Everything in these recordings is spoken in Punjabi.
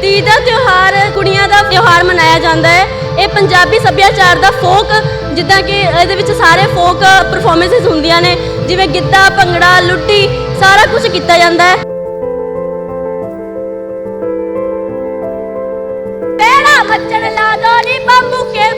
ਤੀਜ ਦਾ ਤਿਉਹਾਰ ਕੁੜੀਆਂ ਦਾ ਤਿਉਹਾਰ ਮਨਾਇਆ ਜਾਂਦਾ ਹੈ। ਇਹ ਪੰਜਾਬੀ ਸੱਭਿਆਚਾਰ ਦਾ ਫੋਕ ਜਿੱਦਾਂ ਕਿ ਇਹਦੇ ਵਿੱਚ ਸਾਰੇ ਫੋਕ ਪਰਫਾਰਮੈਂਸਸ ਹੁੰਦੀਆਂ ਨੇ ਜਿਵੇਂ ਗਿੱਧਾ ਭੰਗੜਾ ਲੁੱਟੀ ਸਾਰਾ ਕੁਝ ਕੀਤਾ ਜਾਂਦਾ ਹੈ। ਵੇੜਾ ਮੱਚਣ ਲਾ ਦੋ ਨੀ ਬੰਬੂ ਕੇ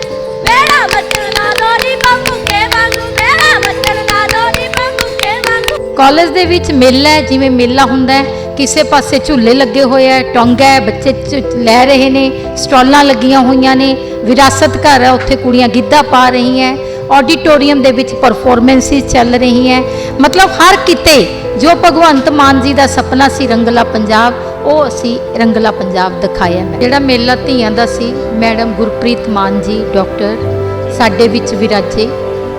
ਵੇੜਾ ਮੱਚਣ ਲਾ ਦੋ ਨੀ ਬੰਬੂ ਕੇ ਵਾਂਗੂ ਵੇੜਾ ਮੱਚਣ ਲਾ ਦੋ ਨੀ ਬੰਬੂ ਕੇ ਵਾਂਗੂ। ਕਾਲਜ ਦੇ ਵਿੱਚ ਮੇਲਾ ਹੈ ਜਿਵੇਂ ਮੇਲਾ ਹੁੰਦਾ ਹੈ ਕਿਸੇ ਪਾਸੇ ਝੂਲੇ ਲੱਗੇ ਹੋਏ ਹੈ ਟੋਂਗਾ ਹੈ, ਬੱਚੇ ਝ- ਲੈ ਰਹੇ ਨੇ, ਸਟਾਲਾਂ ਲੱਗੀਆਂ ਹੋਈਆਂ ਨੇ, ਵਿਰਾਸਤ ਘਰ ਹੈ ਉੱਥੇ ਕੁੜੀਆਂ ਗਿੱਧਾ ਪਾ ਰਹੀਆਂ ਆਡੀਟੋਰੀਅਮ ਦੇ ਵਿੱਚ ਪਰਫਾਰਮੈਂਸਿਸ ਚੱਲ ਰਹੀਆਂ। ਮਤਲਬ ਹਰ ਕਿਤੇ ਜੋ ਭਗਵੰਤ ਮਾਨ ਜੀ ਦਾ ਸੁਪਨਾ ਸੀ ਰੰਗਲਾ ਪੰਜਾਬ, ਉਹ ਅਸੀਂ ਰੰਗਲਾ ਪੰਜਾਬ ਦਿਖਾਇਆ ਹੈ। ਜਿਹੜਾ ਮੇਲਾ ਧੀਆਂ ਦਾ ਸੀ, ਮੈਡਮ ਗੁਰਪ੍ਰੀਤ ਮਾਨ ਜੀ, ਡਾਕਟਰ ਸਾਡੇ ਵਿੱਚ ਵਿਰਾਜੇ,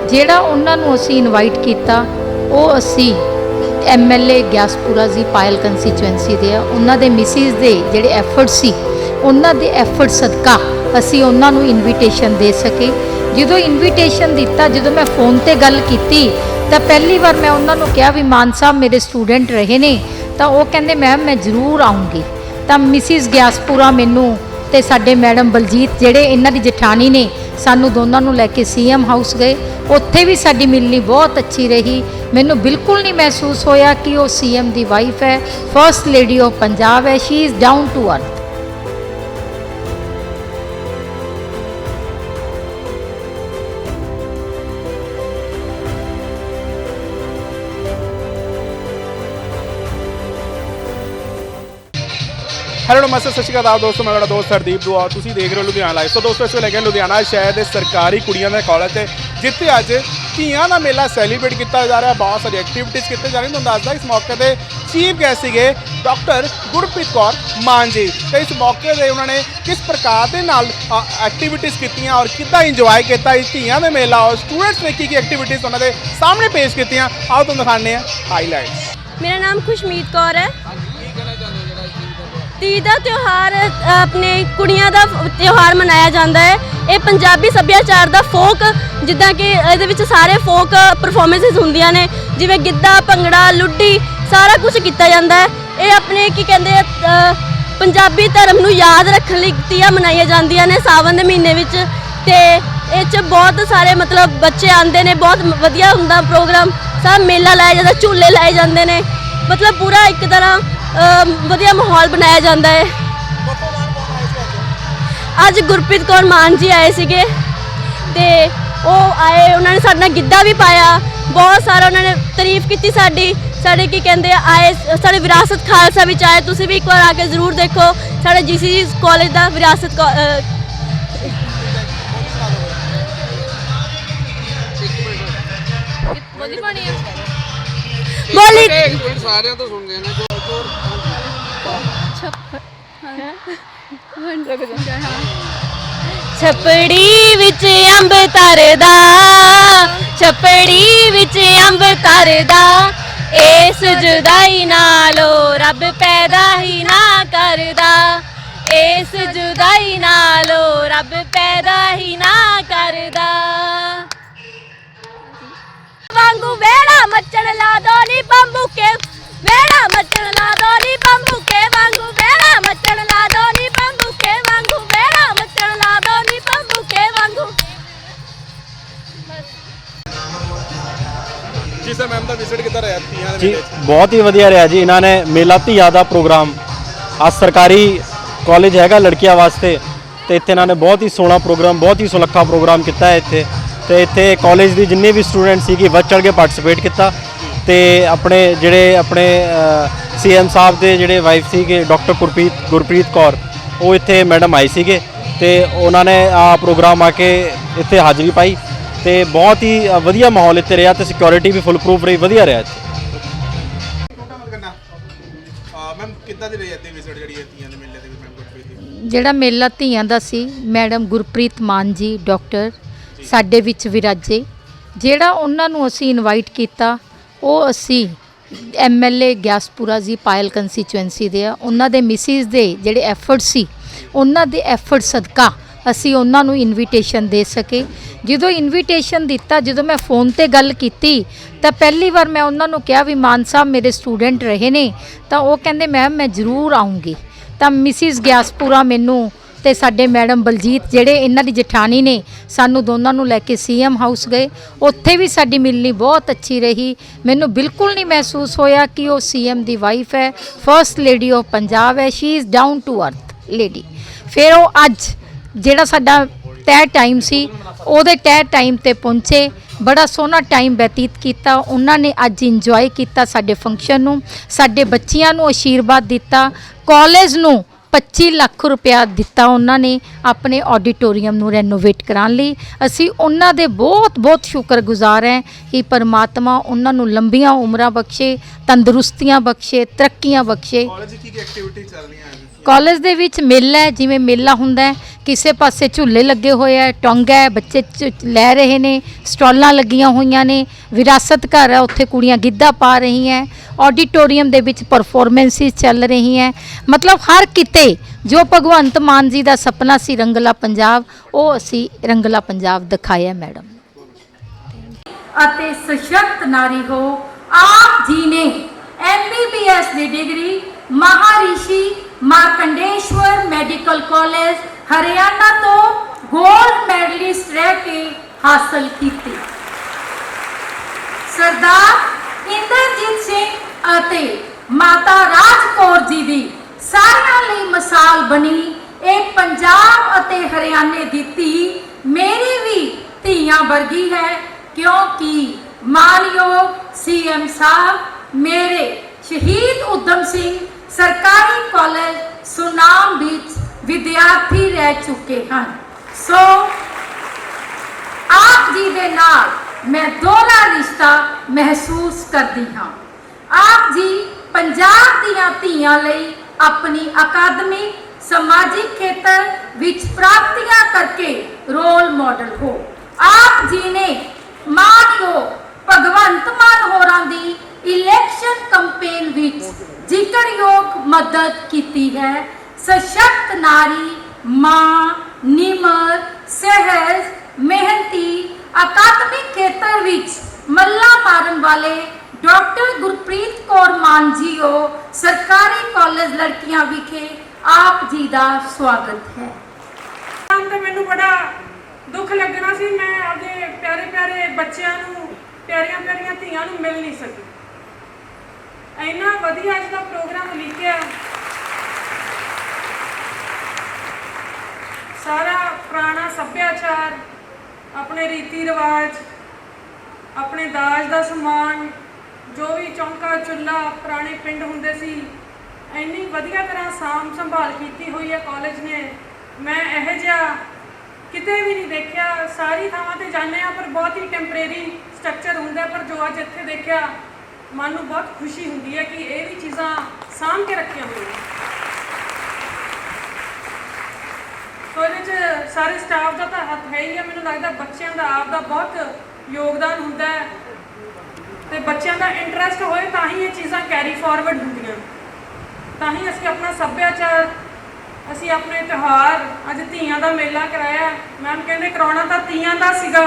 ਜਿਹੜਾ ਉਹਨਾਂ ਨੂੰ ਅਸੀਂ ਇਨਵਾਈਟ ਕੀਤਾ, ਉਹ ਅਸੀਂ ਐਮਐਲਏ ਗਿਆਸਪੁਰਾ ਜੀ, ਪਾਇਲ ਕੰਸਟੀਚੁਐਂਸੀ ਦੇ ਆ। ਉਹਨਾਂ ਦੇ ਮਿਸਿਸ ਦੇ ਜਿਹੜੇ ਐਫਰਟ ਸੀ, ਉਹਨਾਂ ਦੇ ਐਫਰਟ ਸਦਕਾ ਅਸੀਂ ਉਹਨਾਂ ਨੂੰ ਇਨਵੀਟੇਸ਼ਨ ਦੇ ਸਕੇ। ਜਦੋਂ ਇਨਵੀਟੇਸ਼ਨ ਦਿੱਤਾ, ਜਦੋਂ ਮੈਂ ਫੋਨ ਤੇ ਗੱਲ ਕੀਤੀ, ਤਾਂ ਪਹਿਲੀ ਵਾਰ ਮੈਂ ਉਹਨਾਂ ਨੂੰ ਕਿਹਾ ਵੀ ਮਾਨ ਸਾਹਿਬ ਮੇਰੇ ਸਟੂਡੈਂਟ ਰਹੇ ਨੇ, ਤਾਂ ਉਹ ਕਹਿੰਦੇ ਮੈਮ ਮੈਂ ਜ਼ਰੂਰ ਆਉਂਗੀ ਤਾਂ ਮਿਸਿਸ ਗਿਆਸਪੁਰਾ ਮੈਨੂੰ ਤੇ ਸਾਡੇ ਮੈਡਮ ਬਲਜੀਤ ਜਿਹੜੇ ਇਹਨਾਂ ਦੀ ਜਠਾਣੀ ਨੇ, ਸਾਨੂੰ ਦੋਨਾਂ ਨੂੰ ਲੈ ਕੇ ਸੀਐਮ ਹਾਊਸ ਗਏ। ਉੱਥੇ ਵੀ ਸਾਡੀ ਮਿਲਣੀ ਬਹੁਤ ਅੱਛੀ ਰਹੀ। ਮੈਨੂੰ ਬਿਲਕੁਲ ਨਹੀਂ ਮਹਿਸੂਸ ਹੋਇਆ ਕਿ ਉਹ ਸੀਐਮ ਦੀ ਵਾਈਫ ਹੈ। ਫਰਸਟ ਲੇਡੀ ਆਫ ਪੰਜਾਬ ਹੈ। She is down to earth hello ਨਮਸਤੇ ਸਤਿ ਸ਼੍ਰੀ ਅਕਾਲ ਦੋਸਤੋ ਮੈਂ ਤੁਹਾਡਾ ਦੋਸਤ ਹਰਦੀਪ ਦੁਆ। ਤੁਸੀਂ ਦੇਖ ਰਹੇ ਹੋ ਲੁਧਿਆਣਾ ਲਾਈਵ ਸੋ ਦੋਸਤੋ ਇਸ ਵੇਲੇ ਹੈਗੇ ਲੁਧਿਆਣਾ ਸ਼ਹਿਰ ਦੇ ਸਰਕਾਰੀ ਕੁੜੀਆਂ ਦਾ ਕਾਲਜ ਤੇ ਜਿੱਥੇ ਅੱਜ ਧੀਆਂ ਦਾ ਮੇਲਾ ਸੈਲੀਬ੍ਰੇਟ ਕੀਤਾ ਜਾ ਰਿਹਾ ਬਹੁਤ ਸਾਰੀ ਐਕਟੀਵਿਟੀਜ਼ ਕੀਤੇ ਜਾ ਰਹੀਆਂ ਤੁਹਾਨੂੰ ਦੱਸਦਾ ਇਸ ਮੌਕੇ ਤੇ ਚੀਫ ਗੈਸਟ ਸੀਗੇ ਡਾਕਟਰ ਗੁਰਪ੍ਰੀਤ ਕੌਰ ਮਾਨ ਜੀ ਤੇ ਇਸ ਮੌਕੇ ਤੇ ਉਹਨਾਂ ਨੇ ਕਿਸ ਪ੍ਰਕਾਰ ਦੇ ਨਾਲ ਐਕਟੀਵਿਟੀਜ਼ ਕੀਤੀਆਂ ਔਰ ਕਿੱਦਾਂ ਇੰਜੋਏ ਕੀਤਾ ਇਸ ਧੀਆਂ ਦੇ ਮੇਲਾ ਔਰ ਸਟੂਡੈਂਟਸ ਨੇ ਕੀ ਕੀ ਐਕਟੀਵਿਟੀਜ਼ ਉਹਨਾਂ ਦੇ ਸਾਹਮਣੇ ਪੇਸ਼ ਕੀਤੀਆਂ ਆਓ ਤੁਹਾਨੂੰ ਦਿਖਾਉਂਦੇ ਹਾਂ ਹਾਈਲਾਈਟਸ ਮੇਰਾ ਨਾਮ ਖੁਸ਼ਮੀਤ ਕੌਰ ਹੈ। ਤੀਜ ਦਾ ਤਿਉਹਾਰ ਆਪਣੇ ਕੁੜੀਆਂ ਦਾ ਤਿਉਹਾਰ ਮਨਾਇਆ ਜਾਂਦਾ ਹੈ। ਇਹ ਪੰਜਾਬੀ ਸੱਭਿਆਚਾਰ ਦਾ ਫੋਕ, ਜਿੱਦਾਂ ਕਿ ਇਹਦੇ ਵਿੱਚ ਸਾਰੇ ਫੋਕ ਪਰਫਾਰਮੈਂਸਸ ਹੁੰਦੀਆਂ ਨੇ, ਜਿਵੇਂ ਗਿੱਧਾ, ਭੰਗੜਾ, ਲੁੱਡੀ, ਸਾਰਾ ਕੁਝ ਕੀਤਾ ਜਾਂਦਾ ਹੈ। ਇਹ ਆਪਣੇ ਕੀ ਕਹਿੰਦੇ ਪੰਜਾਬੀ ਧਰਮ ਨੂੰ ਯਾਦ ਰੱਖਣ ਲਈ ਤੀਆਂ ਮਨਾਈਆਂ ਜਾਂਦੀਆਂ ਨੇ ਸਾਵਨ ਦੇ ਮਹੀਨੇ ਵਿੱਚ। ਤੇ ਇਹ ਚ ਬਹੁਤ ਸਾਰੇ ਮਤਲਬ ਬੱਚੇ ਆਉਂਦੇ ਨੇ, ਬਹੁਤ ਵਧੀਆ ਹੁੰਦਾ ਪ੍ਰੋਗਰਾਮ ਸਭ ਮੇਲਾ ਲਾਇਆ ਜਾਂਦਾ, ਝੂਲੇ ਲਾਏ ਜਾਂਦੇ ਨੇ। ਮਤਲਬ ਪੂਰਾ ਇੱਕ ਤਰ੍ਹਾਂ ਵਧੀਆ ਮਾਹੌਲ ਬਣਾਇਆ ਜਾਂਦਾ ਹੈ। ਅੱਜ ਗੁਰਪ੍ਰੀਤ ਕੌਰ ਮਾਨ ਜੀ ਆਏ ਸੀਗੇ ਤੇ ਉਹ ਆਏ ਉਹਨਾਂ ਨੇ ਸਾਡੇ ਨਾਲ ਗਿੱਧਾ ਵੀ ਪਾਇਆ। ਬਹੁਤ ਸਾਰਾ ਉਹਨਾਂ ਨੇ ਤਾਰੀਫ ਕੀਤੀ ਸਾਡੀ ਸਾਡੇ ਕੀ ਕਹਿੰਦੇ ਆ, ਆਏ ਸਾਡੇ ਵਿਰਾਸਤ ਖਾਲਸਾ ਵਿੱਚ ਆਏ। ਤੁਸੀਂ ਵੀ ਇੱਕ ਵਾਰ ਆ ਕੇ ਜ਼ਰੂਰ ਦੇਖੋ ਸਾਡੇ ਜੀਸੀਜੀ ਕਾਲਜ ਦਾ ਵਿਰਾਸਤ ਬੋਲੀ। ਹੈ ਸਾਰਿਆਂ ਤੋਂ ਸੁਣਦੇ ਨੇ ਜੋ ਜੋ ਛਪੜੀ ਵਿੱਚ ਅੰਬ ਤਰਦਾ, ਛੱਪੜੀ ਵਿੱਚ ਅੰਬ ਤਰਦਾ, ਇਸ ਜੁਦਾਈ ਨਾਲੋਂ ਰੱਬ ਪੈਦਾ ਹੀ ਨਾ ਕਰਦਾ, ਇਸ ਜੁਦਾਈ ਨਾਲੋਂ ਰੱਬ ਪੈਦਾ ਹੀ ਨਾ ਕਰਦਾ। ਵਾਂਗੂ ਵੇੜਾ ਮੱਚਣ ਲਾ ਦੋ ਨੀ ਬੰਬੂ ਕੇ ਵੇੜਾ ਮੱਚਣ ਜੀ, ਬਹੁਤ ਹੀ ਵਧੀਆ ਰਿਹਾ ਜੀ। ਇਹਨਾਂ ਨੇ ਮੇਲਾ ਧੀਆ ਦਾ ਪ੍ਰੋਗਰਾਮ ਆ ਸਰਕਾਰੀ ਕਾਲਜ ਹੈਗਾ ਲੜਕੀਆਂ ਵਾਸਤੇ, ਤੇ ਇੱਥੇ ਇਹਨਾਂ ਨੇ ਬਹੁਤ ਹੀ ਸੋਹਣਾ ਪ੍ਰੋਗਰਾਮ, ਬਹੁਤ ਹੀ ਸੁਲੱਖਾ ਪ੍ਰੋਗਰਾਮ ਕੀਤਾ ਹੈ ਇੱਥੇ। ਤੇ ਇੱਥੇ ਕਾਲਜ ਦੀ ਜਿੰਨੇ ਵੀ ਸਟੂਡੈਂਟ ਸੀਗੇ, ਵੱਧ ਚੜ ਕੇ ਪਾਰਟਿਸਿਪੇਟ ਕੀਤਾ। ਤੇ ਆਪਣੇ ਜਿਹੜੇ ਆਪਣੇ ਸੀਐਮ ਸਾਹਿਬ ਦੇ ਜਿਹੜੇ ਵਾਈਫ ਸੀਗੇ ਡਾਕਟਰ ਗੁਰਪ੍ਰੀਤ ਗੁਰਪ੍ਰੀਤ ਕੌਰ, ਉਹ ਇੱਥੇ ਮੈਡਮ ਆਏ ਸੀਗੇ। ਤੇ ਉਹਨਾਂ ਨੇ ਆ ਪ੍ਰੋਗਰਾਮ ਆ ਕੇ ਇੱਥੇ ਹਾਜ਼ਰੀ ਪਾਈ। ਤੇ ਬਹੁਤ ਹੀ ਵਧੀਆ ਮਾਹੌਲ ਇੱਥੇ ਰਿਹਾ ਤੇ ਸਿਕਿਉਰਿਟੀ ਵੀ ਫੁੱਲ ਪ੍ਰੂਫ ਰਹੀ, ਵਧੀਆ ਰਿਹਾ ਇੱਥੇ। ਕਿੱਦਾਂ ਦੀ ਰਹੀ ਇੱਥੇ ਵਿਜ਼ਿਟ ਜਿਹੜੀ ਧੀਆਂ ਦੇ ਮੇਲੇ ਦੇ ਵਿੱਚ ਮੈਮ ਗੁਰਪ੍ਰੀਤ ਦੀ ਜਿਹੜਾ ਮੇਲਾ ਧੀਆਂ ਦਾ ਸੀ ਮੈਡਮ ਗੁਰਪ੍ਰੀਤ ਮਾਨ ਜੀ ਡਾਕਟਰ ਸਾਡੇ ਵਿੱਚ ਵਿਰਾਜੇ। ਜਿਹੜਾ ਉਹਨਾਂ ਨੂੰ ਅਸੀਂ ਇਨਵਾਈਟ ਕੀਤਾ ਉਹ ਅਸੀਂ ਐਮਐਲਏ ਗਿਆਸਪੁਰਾ ਜੀ ਪਾਇਲ ਕੰਸਟੀਚੁਐਂਸੀ ਦੇ ਆ। ਉਹਨਾਂ ਦੇ ਮਿਸਿਸ ਦੇ ਜਿਹੜੇ ਐਫਰਟ ਸੀ ਉਹਨਾਂ ਦੇ ਐਫਰਟ ਸਦਕਾ ਅਸੀਂ ਉਹਨਾਂ ਨੂੰ ਇਨਵੀਟੇਸ਼ਨ ਦੇ ਸਕੇ। ਜਦੋਂ ਇਨਵੀਟੇਸ਼ਨ ਦਿੱਤਾ, ਜਦੋਂ ਮੈਂ ਫੋਨ ਤੇ ਗੱਲ ਕੀਤੀ, ਤਾਂ ਪਹਿਲੀ ਵਾਰ ਮੈਂ ਉਹਨਾਂ ਨੂੰ ਕਿਹਾ ਵੀ ਮਾਨ ਸਾਹਿਬ ਮੇਰੇ ਸਟੂਡੈਂਟ ਰਹੇ ਨੇ, ਤਾਂ ਉਹ ਕਹਿੰਦੇ ਮੈਮ ਮੈਂ ਜ਼ਰੂਰ ਆਉਂਗੀ ਤਾਂ ਮਿਸਿਸ ਗਿਆਸਪੁਰਾ ਮੈਨੂੰ ਤੇ ਸਾਡੇ ਮੈਡਮ ਬਲਜੀਤ ਜਿਹੜੇ ਇਹਨਾਂ ਦੀ ਜਠਾਣੀ ਨੇ, ਸਾਨੂੰ ਦੋਨਾਂ ਨੂੰ ਲੈ ਕੇ ਸੀਐਮ ਹਾਊਸ ਗਏ। ਉੱਥੇ ਵੀ ਸਾਡੀ ਮਿਲਣੀ ਬਹੁਤ ਅੱਛੀ ਰਹੀ। ਮੈਨੂੰ ਬਿਲਕੁਲ ਨਹੀਂ ਮਹਿਸੂਸ ਹੋਇਆ ਕਿ ਉਹ ਸੀਐਮ ਦੀ ਵਾਈਫ ਹੈ। ਫਰਸਟ ਲੇਡੀ ਆਫ ਪੰਜਾਬ ਹੈ। She is down to earth lady ਫਿਰ ਉਹ ਅੱਜ ਜਿਹੜਾ ਸਾਡਾ ਤੈਅ ਟਾਈਮ ਸੀ ਉਹਦੇ ਤੈਅ ਟਾਈਮ ਤੇ ਪਹੁੰਚੇ ਬੜਾ ਸੋਹਣਾ ਟਾਈਮ ਬਤੀਤ ਕੀਤਾ ਉਹਨਾਂ ਨੇ ਅੱਜ ਇੰਜੋਏ ਕੀਤਾ ਸਾਡੇ ਫੰਕਸ਼ਨ ਨੂੰ ਸਾਡੇ ਬੱਚਿਆਂ ਨੂੰ ਆਸ਼ੀਰਵਾਦ ਦਿੱਤਾ ਕਾਲਜ ਨੂੰ 25 ਲੱਖ ਰੁਪਇਆ ਦਿੱਤਾ ਉਹਨਾਂ ਨੇ ਆਪਣੇ ਆਡੀਟੋਰੀਅਮ ਨੂੰ ਰੈਨੋਵੇਟ ਕਰਾਉਣ ਲਈ। ਅਸੀਂ ਉਹਨਾਂ ਦੇ ਬਹੁਤ ਬਹੁਤ ਸ਼ੁਕਰਗੁਜ਼ਾਰ ਹੈ ਕਿ ਪਰਮਾਤਮਾ ਉਹਨਾਂ ਨੂੰ ਲੰਬੀਆਂ ਉਮਰਾਂ ਬਖਸ਼ੇ ਤੰਦਰੁਸਤੀਆਂ ਬਖਸ਼ੇ ਤਰੱਕੀਆਂ ਬਖਸ਼ੇ। ਕਾਲਜ ਕੀ ਕੀ ਐਕਟੀਵਿਟੀ ਚੱਲ ਰਹੀਆਂ ਹਨ ਕਾਲਜ ਦੇ ਵਿੱਚ ਮੇਲਾ ਹੈ ਜਿਵੇਂ ਮੇਲਾ ਹੁੰਦਾ ਹੈ ਕਿਸੇ ਪਾਸੇ ਝੂਲੇ ਲੱਗੇ ਹੋਏ ਹੈ ਟੋਂਗਾ ਹੈ, ਬੱਚੇ ਝ- ਲੈ ਰਹੇ ਨੇ, ਸਟਾਲਾਂ ਲੱਗੀਆਂ ਹੋਈਆਂ ਨੇ, ਵਿਰਾਸਤ ਘਰ ਹੈ ਉੱਥੇ ਕੁੜੀਆਂ ਗਿੱਧਾ ਪਾ ਰਹੀਆਂ, ਆਡੀਟੋਰੀਅਮ ਦੇ ਵਿੱਚ ਪਰਫਾਰਮੈਂਸਿਸ ਚੱਲ ਰਹੀਆਂ, ਮਤਲਬ ਹਰ ਕਿਤੇ ਜੋ ਭਗਵੰਤ ਮਾਨ ਜੀ ਦਾ ਸੁਪਨਾ ਸੀ ਰੰਗਲਾ ਪੰਜਾਬ, ਉਹ ਅਸੀਂ ਰੰਗਲਾ ਪੰਜਾਬ ਦਿਖਾਇਆ, ਮੈਡਮ। ਅਤੇ ਸਸ਼ਕਤ ਨਾਰੀ ਹੋ, ਆਪ ਜੀ ਨੇ ਐਮਬੀਬੀਐਸ ਦੀ degree Maharishi Markandeshwar medical college Haryana ਤੋਂ ਗੋਲਡ ਮੈਡਲਿਸਟ ਰਹਿ ਕੇ ਹਾਸਲ ਕੀਤੀ। ਸਰਦਾਰ ਇੰਦਰਜੀਤ ਸਿੰਘ ਅਤੇ ਮਾਤਾ ਰਾਜ ਕੌਰ ਜੀ ਦੀ ਸਾਰਿਆਂ ਲਈ ਮਿਸਾਲ ਬਣੀ ਇਹ ਪੰਜਾਬ ਅਤੇ ਹਰਿਆਣੇ ਦੀ ਧੀ ਮੇਰੀ ਵੀ ਧੀਆਂ ਵਰਗੀ ਹੈ ਕਿਉਂਕਿ ਮਾਨਯੋਗ ਸੀਐਮ ਸਾਹਿਬ ਮੇਰੇ ਸ਼ਹੀਦ ਉਦਮ ਸਿੰਘ ਸਰਕਾਰੀ ਕਾਲਜ ਸੁਨਾਮ ਵਿੱਚ ਵਿਦਿਆਰਥੀ ਰਹਿ ਚੁੱਕੇ ਹਨ। ਸੋ, ਆਪ ਜੀ ਦੇ ਨਾਲ ਮੈਂ ਦੋਹਰਾ ਰਿਸ਼ਤਾ ਮਹਿਸੂਸ ਕਰਦੀ ਹਾਂ। ਆਪ ਜੀ ਪੰਜਾਬ ਦੀਆਂ ਧੀਆਂ ਲਈ ਆਪਣੀ ਅਕਾਦਮਿਕ ਸਮਾਜਿਕ ਖੇਤਰ ਵਿੱਚ ਪ੍ਰਾਪਤੀਆਂ ਕਰਕੇ ਰੋਲ ਮਾਡਲ ਹੋ। ਆਪ ਜੀ ਨੇ ਮਾਨਯੋਗ ਭਗਵੰਤ ਮਾਨ ਹੋਰਾਂ ਦੀ ਇਲੈਕਸ਼ਨ ਕੈਂਪੇਨ ਵਿੱਚ ਜ਼ਿਕਰਯੋਗ ਮਦਦ ਕੀਤੀ ਹੈ। ਸਸ਼ਕਤ ਨਾਰੀ, ਮਾਂ, ਨਿਮਰ, ਸਹਿਜ, ਮਿਹਨਤੀ, ਅਕਾਦਮਿਕ ਖੇਤਰ ਵਿੱਚ ਮੱਲਾ ਮਾਰਨ ਵਾਲੇ ਡਾਕਟਰ ਗੁਰਪ੍ਰੀਤ ਕੌਰ ਮਾਨ ਜੀਓ ਸਰਕਾਰੀ ਕਾਲਜ ਲੜਕੀਆਂ ਵਿਖੇ ਆਪ ਜੀ ਦਾ ਸਵਾਗਤ ਹੈ। ਤਾਂ ਮੈਨੂੰ ਬੜਾ ਦੁੱਖ ਲੱਗਣਾ ਸੀ, ਮੈਂ ਆਪਦੇ ਪਿਆਰੇ ਪਿਆਰੇ ਬੱਚਿਆਂ ਨੂੰ, ਪਿਆਰੀਆਂ ਪਿਆਰੀਆਂ ਧੀਆਂ ਨੂੰ ਮਿਲ ਨਹੀਂ ਸਕੀ। ਇੰਨਾ ਵਧੀਆ ਅੱਜ ਦਾ ਪ੍ਰੋਗਰਾਮ ਲਿਖਿਆ। ਸਾਰਾ ਪੁਰਾਣਾ ਸੱਭਿਆਚਾਰ, ਆਪਣੇ ਰੀਤੀ ਰਿਵਾਜ, ਆਪਣੇ ਦਾਜ ਦਾ ਸਮਾਨ, ਜੋ ਵੀ ਚੌਂਕਾ ਚੁੱਲਾ ਪੁਰਾਣੇ ਪਿੰਡ ਹੁੰਦੇ ਸੀ, ਇੰਨੀ ਵਧੀਆ ਤਰ੍ਹਾਂ ਸਾਂਭ ਸੰਭਾਲ ਕੀਤੀ ਹੋਈ ਹੈ ਕਾਲਜ ਨੇ। ਮੈਂ ਇਹੋ ਜਿਹਾ ਕਿਤੇ ਵੀ ਨਹੀਂ ਦੇਖਿਆ। ਸਾਰੀ ਥਾਵਾਂ ਤੇ ਜਾਂਦੇ ਆ ਪਰ ਬਹੁਤ ਹੀ ਟੈਂਪਰੇਰੀ ਸਟਰਕਚਰ ਹੁੰਦਾ ਪਰ ਜੋ ਅੱਜ ਇੱਥੇ ਦੇਖਿਆ, ਮਨ ਨੂੰ ਬਹੁਤ ਖੁਸ਼ੀ ਹੁੰਦੀ ਹੈ ਕਿ ਇਹ ਵੀ ਚੀਜ਼ਾਂ ਸਾਂਭ ਕੇ ਰੱਖੀਆਂ ਹੋਈਆਂ ਸੋ ਇਹਦੇ ਚ ਸਾਰੇ ਸਟਾਫ ਦਾ ਤਾਂ ਹੱਥ ਹੈ ਹੀ ਹੈ ਮੈਨੂੰ ਲੱਗਦਾ ਬੱਚਿਆਂ ਦਾ ਆਪ ਦਾ ਬਹੁਤ ਯੋਗਦਾਨ ਹੁੰਦਾ ਹੈ। ਤੇ ਬੱਚਿਆਂ ਦਾ ਇੰਟਰਸਟ ਹੋਏ ਤਾਂ ਹੀ ਇਹ ਚੀਜ਼ਾਂ ਕੈਰੀ ਫਾਰਵਰਡ ਹੁੰਦੀਆਂ। ਤਾਂ ਹੀ ਅਸੀਂ ਆਪਣਾ ਸੱਭਿਆਚਾਰ, ਅਸੀਂ ਆਪਣੇ ਤਿਉਹਾਰ, ਅੱਜ ਧੀਆਂ ਦਾ ਮੇਲਾ ਕਰਾਇਆ। ਮੈਮ ਕਹਿੰਦੇ ਕਰਾਉਣਾ ਤਾਂ ਧੀਆਂ ਦਾ ਸੀਗਾ,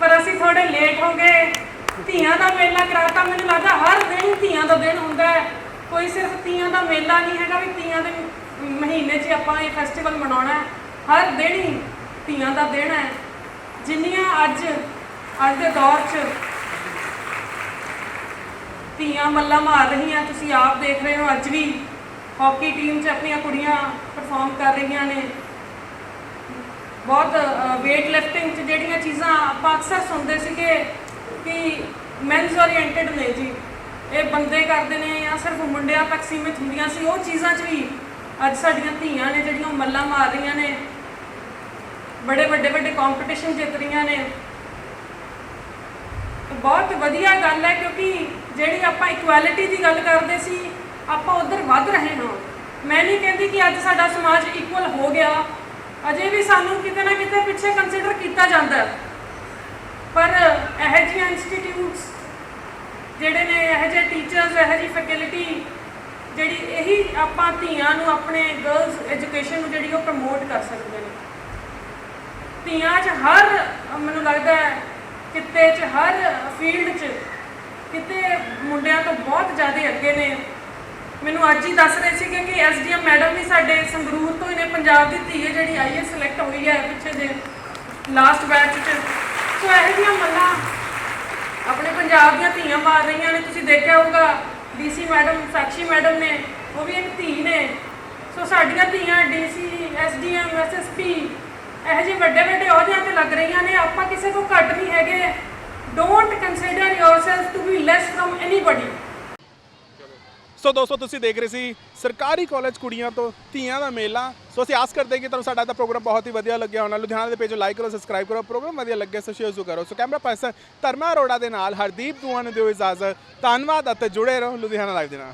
ਪਰ ਅਸੀਂ ਥੋੜੇ ਲੇਟ ਹੋ ਗਏ। ਧੀਆਂ ਦਾ ਮੇਲਾ ਕਰਾਤਾ, ਮੈਨੂੰ ਲੱਗਦਾ ਹਰ ਦਿਨ ਧੀਆਂ ਦਾ ਦਿਨ ਹੁੰਦਾ ਹੈ। ਕੋਈ ਸਿਰਫ ਧੀਆਂ ਦਾ ਮੇਲਾ ਨਹੀਂ ਹੈਗਾ ਵੀ ਧੀਆਂ ਦੇ ਮਹੀਨੇ 'ਚ ਆਪਾਂ ਇਹ ਫੈਸਟੀਵਲ ਮਨਾਉਣਾ ਹੈ। ਹਰ ਦਿਨ ਹੀ ਧੀਆਂ ਦਾ ਦਿਨ ਹੈ। ਜਿੰਨੀਆਂ ਅੱਜ ਅੱਜ ਦੇ ਦੌਰ 'ਚ ਧੀਆਂ ਮੱਲਾ ਮਾਰ ਰਹੀਆਂ, ਤੁਸੀਂ ਆਪ ਦੇਖ ਰਹੇ ਹੋ, ਅੱਜ ਵੀ ਹਾਕੀ ਟੀਮ 'ਚ ਆਪਣੀਆਂ ਕੁੜੀਆਂ ਪਰਫਾਰਮ ਕਰ ਰਹੀਆਂ ਨੇ। ਬਹੁਤ weight lifting 'ਚ ਜਿਹੜੀਆਂ ਚੀਜ਼ਾਂ ਆਪਾਂ ਅਕਸਰ ਸੁਣਦੇ ਸੀਗੇ ਕਿ ਮੈਨਸ ਓਰੀਐਂਟਡ ਨੇ ਜੀ। ਇਹ ਬੰਦੇ ਕਰਦੇ ਨੇ ਜਾਂ ਸਿਰਫ ਮੁੰਡਿਆਂ ਤੱਕ ਸੀਮਿਤ ਹੁੰਦੀਆਂ ਸੀ। ਉਹ ਚੀਜ਼ਾਂ 'ਚ ਵੀ ਅੱਜ ਸਾਡੀਆਂ ਧੀਆਂ ਨੇ ਜਿਹੜੀਆਂ ਉਹ ਮੱਲਾ ਮਾਰ ਰਹੀਆਂ ਨੇ। ਬੜੇ ਵੱਡੇ ਵੱਡੇ ਕੰਪੀਟੀਸ਼ਨ ਜਿੱਤ ਰਹੀਆਂ ਨੇ। ਬਹੁਤ ਵਧੀਆ ਗੱਲ ਹੈ ਕਿਉਂਕਿ ਜਿਹੜੀ ਆਪਾਂ ਇਕੁਐਲਿਟੀ ਦੀ ਗੱਲ ਕਰਦੇ ਸੀ, ਆਪਾਂ ਉਧਰ ਵੱਧ ਰਹੇ ਹਾਂ। ਮੈਂ ਨਹੀਂ ਕਹਿੰਦੀ ਕਿ ਅੱਜ ਸਾਡਾ ਸਮਾਜ ਇਕੁਅਲ ਹੋ ਗਿਆ। ਅਜੇ ਵੀ ਸਾਨੂੰ ਕਿਤੇ ਨਾ ਕਿਤੇ ਪਿੱਛੇ ਕੰਸੀਡਰ ਕੀਤਾ ਜਾਂਦਾ ਹੈ। ਪਰ ਇਹੋ ਜਿਹੀਆਂ ਇੰਸਟੀਟਿਊਟਸ ਜਿਹੜੇ ਨੇ, ਇਹੋ ਜਿਹੇ ਟੀਚਰਸ ਇਹੋ ਜਿਹੀ ਫੈਕਲਟੀ ਜਿਹੜੀ ਇਹੀ ਆਪਾਂ ਧੀਆਂ ਨੂੰ, ਆਪਣੇ ਗਰਲਸ ਐਜੂਕੇਸ਼ਨ ਨੂੰ ਜਿਹੜੀ ਉਹ ਪ੍ਰਮੋਟ ਕਰ ਸਕਦੇ ਨੇ। ਧੀਆਂ 'ਚ ਹਰ, ਮੈਨੂੰ ਲੱਗਦਾ ਹੈ, ਕਿਤੇ 'ਚ ਹਰ ਫੀਲਡ 'ਚ ਕਿਤੇ ਮੁੰਡਿਆਂ ਤੋਂ ਬਹੁਤ ਜ਼ਿਆਦਾ ਅੱਗੇ ਨੇ। ਮੈਨੂੰ ਅੱਜ ਹੀ ਦੱਸ ਰਹੇ ਸੀਗੇ ਕਿ ਐਸਡੀਐਮ ਮੈਡਮ ਵੀ ਸਾਡੇ ਸੰਗਰੂਰ ਤੋਂ ਹੀ ਨੇ, ਪੰਜਾਬ ਦੀ ਧੀ ਹੈ ਜਿਹੜੀ ਆਈਐਸ ਸਿਲੈਕਟ ਹੋਈ ਹੈ ਪਿੱਛੇ ਜੇ ਲਾਸਟ ਬੈਚ 'ਚ। ਸੋ ਇਹੋ ਜਿਹੀਆਂ ਮੱਲਾਂ ਆਪਣੇ ਪੰਜਾਬ ਦੀਆਂ ਧੀਆਂ ਮਾਰ ਰਹੀਆਂ ਨੇ। ਤੁਸੀਂ ਦੇਖਿਆ ਹੋਊਗਾ ਡੀਸੀ ਮੈਡਮ, ਸਾਕਸ਼ੀ ਮੈਡਮ ਨੇ, ਉਹ ਵੀ ਇੱਕ ਧੀ ਨੇ। ਸੋ ਸਾਡੀਆਂ ਧੀਆਂ ਡੀਸੀ ਐਸਡੀਐਮ ਐਸਐਸਪੀ ਇਹੋ ਜਿਹੇ ਵੱਡੇ ਵੱਡੇ ਅਹੁਦਿਆਂ ਤੇ ਲੱਗ ਰਹੀਆਂ ਨੇ, ਆਪਾਂ ਕਿਸੇ ਤੋਂ ਘੱਟ ਨਹੀਂ ਹੈਗੇ। Don't consider yourself to be less from anybody so ਦੋਸਤੋ, ਤੁਸੀਂ ਦੇਖ ਰਹੇ ਸੀ ਸਰਕਾਰੀ ਕਾਲਜ ਕੁੜੀਆਂ ਤੋਂ ਧੀਆਂ ਦਾ ਮੇਲਾ। ਸੋ ਅਸੀਂ ਆਸ ਕਰਦੇ ਕਿ ਤੁਹਾਨੂੰ ਸਾਡਾ ਤਾਂ ਪ੍ਰੋਗਰਾਮ ਬਹੁਤ ਹੀ ਵਧੀਆ ਲੱਗਿਆ ਹੋਣਾ। ਲੁਧਿਆਣਾ ਦੇ ਪੇਜ ਨੂੰ ਲਾਈਕ ਕਰੋ ਸਬਸਕ੍ਰਾਈਬ ਕਰੋ ਪ੍ਰੋਗਰਾਮ ਵਧੀਆ ਲੱਗਿਆ ਸੋ ਸ਼ੇਅਰ ਜ਼ਰੂਰ ਕਰੋ। So camera person Dharma Arora ਦੇ ਨਾਲ ਹਰਦੀਪ ਦੂਆ ਨੂੰ ਦਿਓ ਇਜਾਜ਼ਤ। ਧੰਨਵਾਦ ਅਤੇ ਜੁੜੇ ਰਹੋ ਲੁਧਿਆਣਾ ਲਾਈਵ ਦੇ ਨਾਲ।